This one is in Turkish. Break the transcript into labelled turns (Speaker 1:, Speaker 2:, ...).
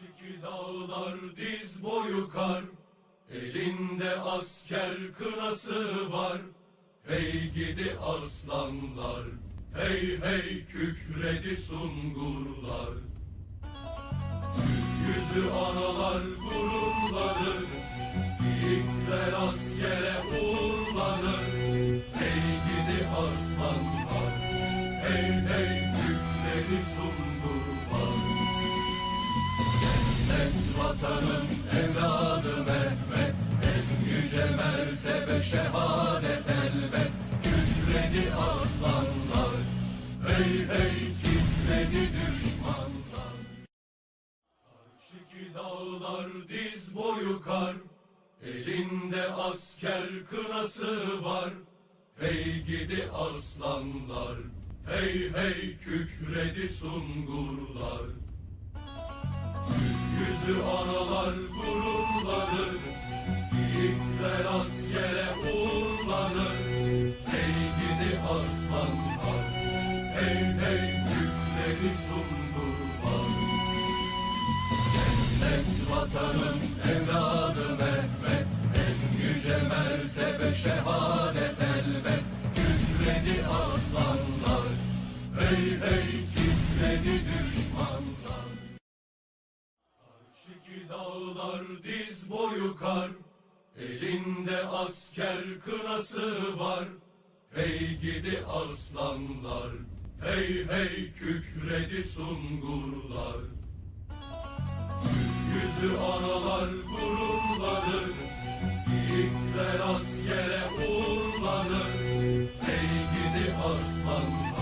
Speaker 1: Karşıki dağlar diz boyu kar, elinde asker kınası var. Hey gidi aslanlar, hey hey kükredi sungurlar. Yüzü analar gururlanır, Cennet vatanın evladı Mehmet En yüce mertebe şehadet elbet Kükredi aslanlar Hey hey titredi düşmanlar Karşıki dağlar diz boyu kar Elinde asker kınası var Hey gidi aslanlar Hey hey kükredi sungurlar Yüzü analar gururlanır Yiğitler askere uğurlanır Hey gidi aslanlar Hey hey kükredi sungurlar Cennet vatanın evladı Mehmet En yüce mertebe şehadet elbet. Kükredi aslanlar Hey hey titredi düşmanlar Karşıki dağlar diz boyu kar, elinde asker kınası var. Hey gidi aslanlar, hey hey kükredi sungurlar. Yüzü analar gururlanır, yiğitler askere uğurlanır. Hey gidi aslanlar.